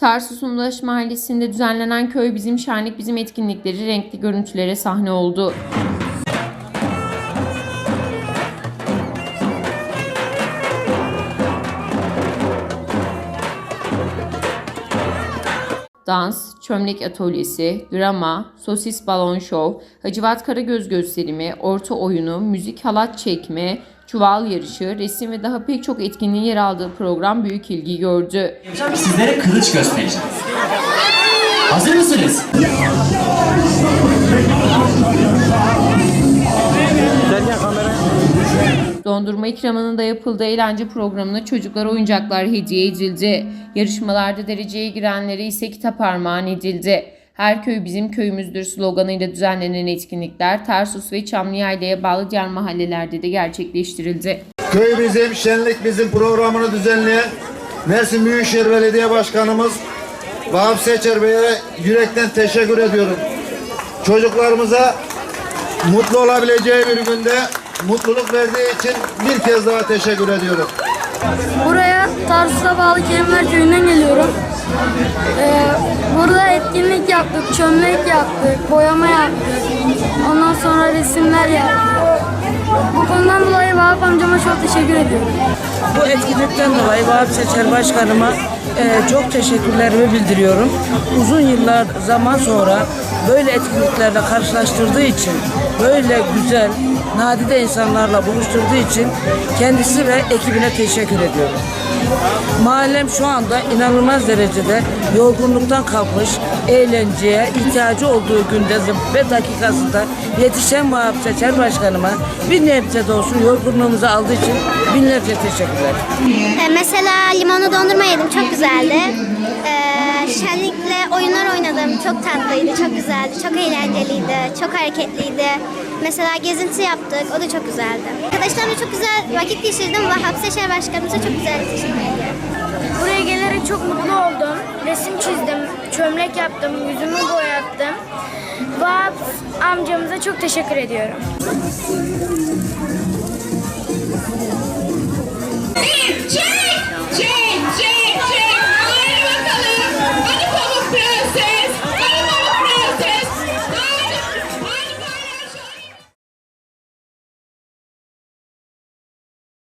Tarsus Ulaş Mahallesi'nde düzenlenen Köy Bizim Şenlik Bizim etkinlikleri renkli görüntülere sahne oldu. Dans, çömlek atölyesi, drama, sosis balon şov, Hacivat Karagöz gösterimi, orta oyunu, müzik halat çekme, çuval yarışı, resim ve daha pek çok etkinliğin yer aldığı program büyük ilgi gördü. Sizlere kılıç göstereceğim. Hazır mısınız? Dondurma ikramının da yapıldığı eğlence programına çocuklara oyuncaklar hediye edildi. Yarışmalarda dereceye girenlere ise kitap armağan edildi. Her köy bizim köyümüzdür sloganıyla düzenlenen etkinlikler Tarsus ve Çamlıyayla'ya bağlı diğer mahallelerde de gerçekleştirildi. Köy bizim, şenlik bizim programını düzenleyen Mersin Büyükşehir Belediye Başkanımız Vahap Seçer Bey'e yürekten teşekkür ediyorum. Çocuklarımıza mutlu olabileceği bir günde mutluluk verdiği için bir kez daha teşekkür ediyorum. Buraya Tarsus'a bağlı Kerimler Köyü'nden geliyorum. Ee, burada etkinlik yaptık, çömlek yaptık, boyama yaptık. Ondan sonra resimler yaptık. Bu konudan dolayı Vahap amcama çok teşekkür ediyorum. Bu etkinlikten dolayı Vahap Seçer Başkanıma e, çok teşekkürlerimi bildiriyorum. Uzun yıllar zaman sonra böyle etkinliklerle karşılaştırdığı için, böyle güzel, nadide insanlarla buluşturduğu için kendisi ve ekibine teşekkür ediyorum. Mahallem şu anda inanılmaz derecede yorgunluktan kalkmış, eğlenceye ihtiyacı olduğu günde ve dakikasında yetişen Vahap Seçer Başkanıma bir nebze de olsun yorgunluğumuzu aldığı için binlerce teşekkürler. Ee, Mesela limonlu dondurma yedim çok güzeldi. Ee, şenlikle oyunlar oynadım çok tatlıydı, çok güzeldi, çok eğlenceliydi, çok hareketliydi. Mesela gezinti yaptık, o da çok güzeldi. Arkadaşlarımla çok güzel vakit geçirdim ve Hapseşehir Başkanımıza çok güzel teşekkür. Buraya gelerek çok mutlu oldum. Resim çizdim, çömlek yaptım, yüzümü boyattım. Vahap amcamıza çok teşekkür ediyorum.